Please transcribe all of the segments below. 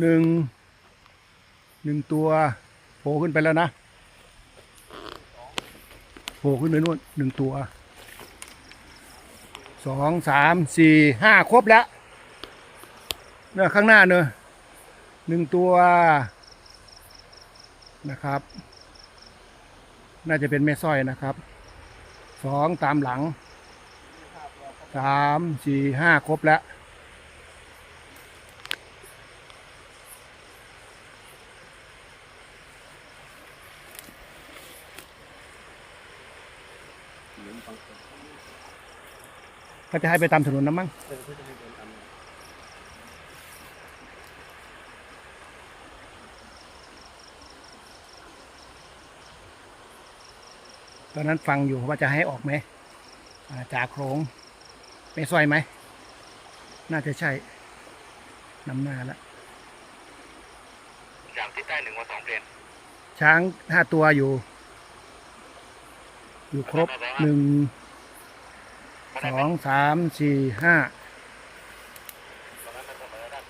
หนึ่งหนึ่งตัวโผล่ขึ้นไปแล้วนะโผล่ขึ้นไปนู่นหนึ่งตัวสองสามสี่ห้าครบแล้วเนี่ยข้างหน้าเนอะหนึ่งตัวนะครับ น่าจะเป็นแม่สร้อยนะครับสองตามหลังสามสี่ห้าครบแล้ว ก็จะให้ไปตามถนนน้ำมั้งตอนนั้นฟังอยู่ว่าจะให้ออกไหมอ่าจากโขงไม่ซอยไหม น่าจะใช่นำหน้าแล้วจากที่ใต้หนึ่งวันสองเปลี่ยนช้างห้าตัวอยู่ อยู่ครบหนึ่งสองสามสี่ห้าตรงนั้นมันเสมอกัน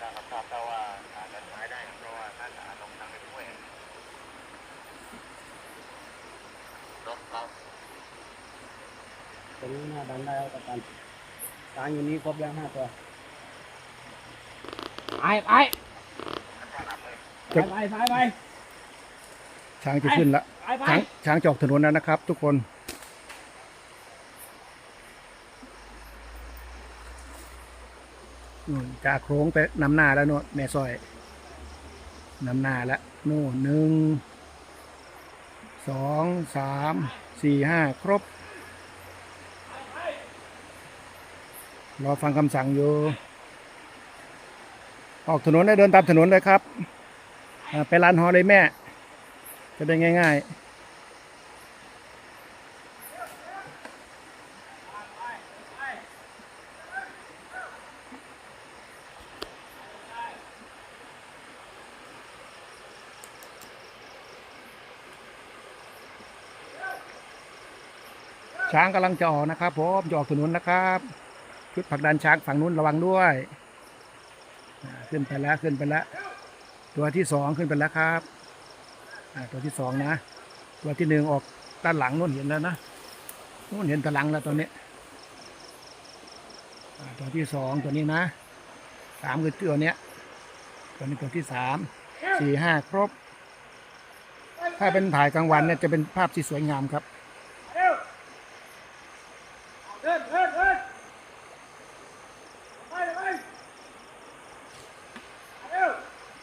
ทราบครับทราบว่าอาจจะหายได้เพราะว่าท่านอาลงทางไปช่วยรถเราตรงนี้หน้าดันได้แล้วกับกันช้างอยู่นี้ครบยังห้าตัวไปไปไปไปไปไป ช้างจะขึ้นละช้างช้างจออกถนนแล้วนะครับ ทุกคนนู่นจากโค้งไปนำหน้าแล้วโน่นแม่ซอยนำหน้าแล้วโน่นหนึ่งสองสามสี่ห้าครบ รอฟังคำสั่งอยู่ ออกถนนได้เดินตามถนนเลยครับ ไปร้านฮอเลยแม่ จะได้ง่าย ๆช้างกำลังจะออกนะครับผมจะออกถนนนะครับชุดผักดันช้างฝั่งนู้นระวังด้วยขึ้นไปแล้วขึ้นไปแล้วตัวที่สองขึ้นไปแล้วครับ ตัวที่สองนะ ตัวที่หนึ่งออกด้านหลังนู่นเห็นแล้วนะนู่นเห็นตะลังแล้วตัวนี้ตัวที่สองตัวนี้นะสามคือตัวเนี้ยตัวนี้ตัวที่สามสี่ห้าครบ ถ้าเป็นถ่ายกลางวันเนี่ยจะเป็นภาพที่สวยงามครับ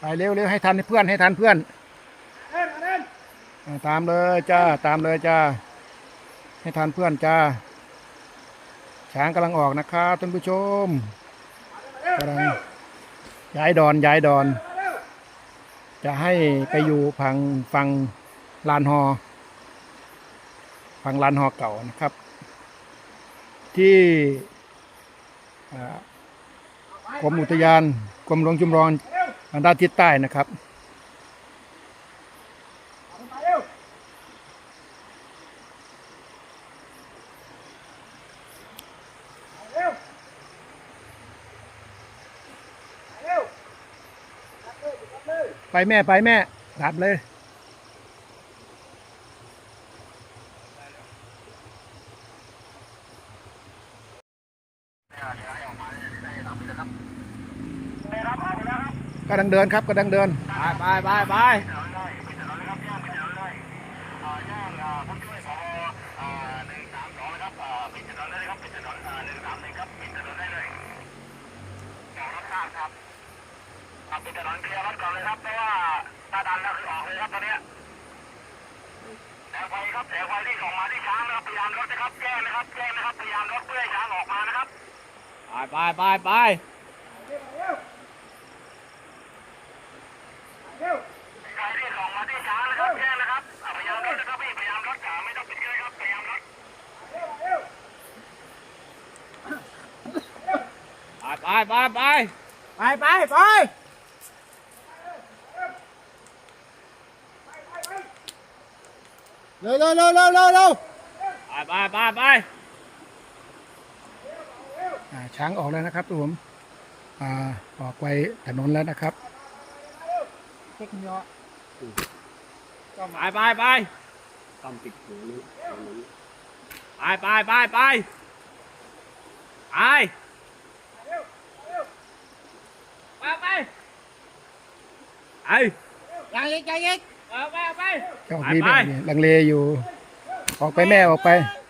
ไปเร็วเร็วให้ทันเพื่อนให้ทันเพื่อน ตามเลยจ้า ตามเลยจ้า ให้ทันเพื่อนจ้า ช้างกำลังออกนะครับท่านผู้ชมกำลังย้ายดอนย้ายดอน จะให้ไปอยู่พังฟังลานฮอฟังลานฮอเก่านะครับ ที่กรมอุทยานกรมหลวงชุมพรทางด้านทิศใต้นะครับ ไปเร็วเร็วเร็วเลย ไปแม่ไปแม่ดับเลย กำลังเดินครับกำลังเดิน ไปไปไปปิ ดถนนเคลียร์รถก่อนเลยครับเพราะว่าถ้าดันแล้วคือออกเลยครับตอนนี้แสงไฟครับแสงไฟที่ส่งมาที่ช้างนะครับพยายามรถนะครับแจ้งนะครับแจ้งนะครับพยายามรถเพื่อให้ช้างออกมานะครับไปไปไปเร็วใครที่ส่งมาที่ช้างนะครับแจ้งนะครับอ่าพยายามรถนะครับพี่พยายามรถอ่าไม่ต้องปิดเลยครับพยายามรถไปไปไปไปไปไป ร็วเร็วเร็วเร็วเร็วเร็วไปไปไปไปอ่าช้างออกแล้วนะครับทุกผมอ่าออกไปถนนแล้วนะครับเทคนิคไปไปไปตามติดหูนี่ตรงนี้ไปไปไปไปไปไปไปไอ้ยังอีกยัง อีกไปไปไปเจ้าพี่แม่เนี่ยลังเลอยู่ ออกไปแม่ออกไปเ